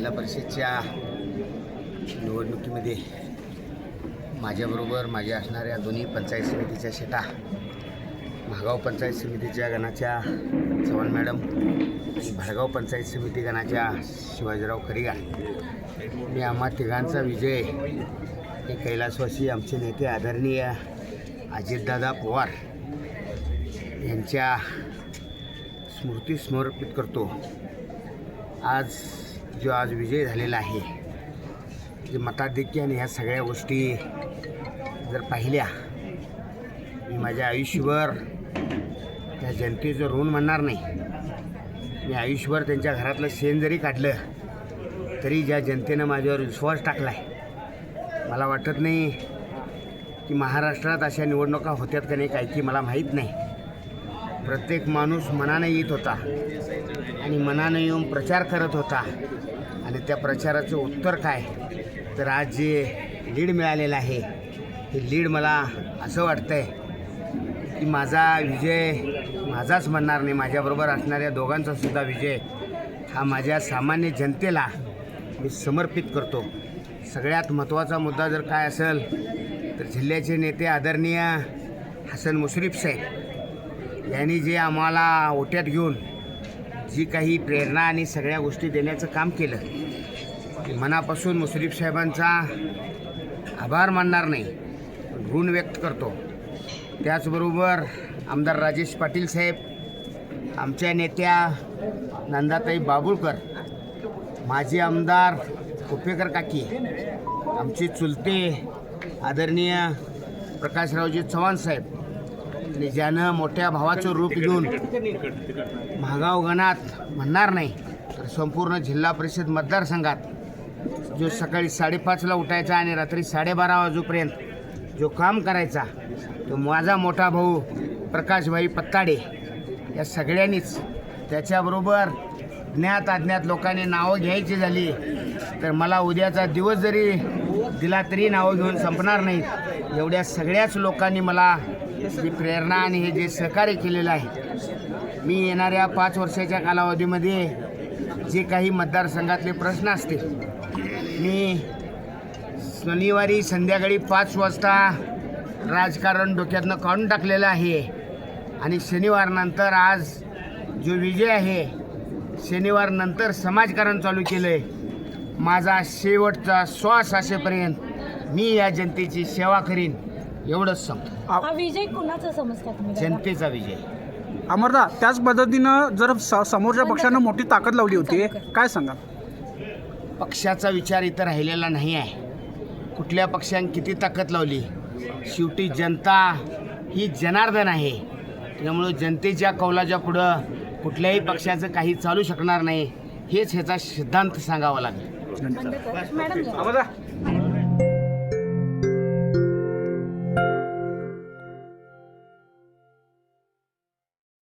जिल्हा परिषदच्या निवडणुकीमध्ये माझ्याबरोबर माझ्या असणाऱ्या दोन्ही पंचायत समितीच्या शेटा महागाव पंचायत समितीच्या गणाच्या चव्हाण मॅडम आणि भडगाव पंचायत समिती गणाच्या शिवाजीराव खरिगार मी आम्हा तिघांचा विजय हे कैलासवासी आमचे नेते आदरणीय अजितदादा पवार यांच्या स्मृती समर्पित करतो. आज जो आज विजय झालेला आहे जे मताधिक्य आणि ह्या सगळ्या गोष्टी जर पाहिल्या मी माझ्या आयुष्यभर त्या जनतेचं ऋण म्हणणार नाही. मी आयुष्यभर त्यांच्या घरातलं शेण जरी काढलं तरी ज्या जनतेनं माझ्यावर विश्वास टाकला आहे मला वाटत नाही की महाराष्ट्रात अशा निवडणुका होत्यात का नाही काय की मला माहीत नाही. प्रत्येक माणूस मनानं येत होता आणि मनानं येऊन प्रचार करत होता. आणि त्या प्रचाराचं उत्तर काय? तर आज जे लीड मिळालेलं आहे हे लीड मला असं वाटतं आहे की माझा विजय माझाच म्हणणार नाही. माझ्याबरोबर असणाऱ्या दोघांचा सुद्धा विजय हा माझ्या सामान्य जनतेला मी समर्पित करतो. सगळ्यात महत्त्वाचा मुद्दा जर काय असेल तर जिल्ह्याचे नेते आदरणीय हसन मुश्रीफ साहेब यांनी जे आम्हाला ओट्यात घेऊन जी काही प्रेरणा आणि सगळ्या गोष्टी देण्याचं काम केलं मनापासून मुश्रीफ साहेबांचा आभार मानणार नाही ऋण व्यक्त करतो. त्याचबरोबर आमदार राजेश पाटील साहेब आमच्या नेत्या नंदाताई बाबुळकर माजी आमदार कुपेकर काकी आमचे चुलते आदरणीय प्रकाशरावजी चव्हाण साहेब आणि ज्यानं मोठ्या भावाचं रूप घेऊन महागाव गणात म्हणणार नाही तर संपूर्ण जिल्हा परिषद मतदारसंघात जो सकाळी साडेपाचला उठायचा आणि रात्री साडेबारा वाजूपर्यंत जो काम करायचा तो माझा मोठा भाऊ प्रकाशभाई पत्ताडे या सगळ्यांनीच त्याच्याबरोबर ज्ञात अज्ञात लोकांनी नावं घ्यायची झाली तर मला उद्याचा दिवस जरी दिला तरी नावं घेऊन संपणार नाहीत. एवढ्या सगळ्याच लोकांनी मला जी प्रेरणा आणि हे जे सहकार्य केलेलं आहे मी येणाऱ्या पाच वर्षाच्या कालावधीमध्ये जे काही मतदारसंघातले प्रश्न असतील मी शनिवारी संध्याकाळी पाच वाजता राजकारण डोक्यातनं काढून टाकलेलं आहे आणि शनिवारनंतर आज जो विजय आहे शनिवारनंतर समाजकारण चालू केलं आहे माझा शेवटचा श्वास असेपर्यंत मी या जनतेची सेवा करीन. एवढंच सांगतो. हा विजय कुणाचा समजता तुम्ही दादा? जनतेचा विजय. अमरदा त्याच पद्धतीनं जर स- समोरच्या पक्षानं मोठी ताकद लावली होती काय सांगा पक्षाचा विचार इथं राहिलेला नाही आहे. कुठल्या पक्षाने किती ताकद लावली? शेवटी जनता ही जनार्दन आहे. त्यामुळं जनतेच्या कौलाच्या पुढं कुठल्याही पक्षाचं काही चालू शकणार नाही. हेच ह्याचा सिद्धांत सांगावा लागेल. मॅडम. अमरदा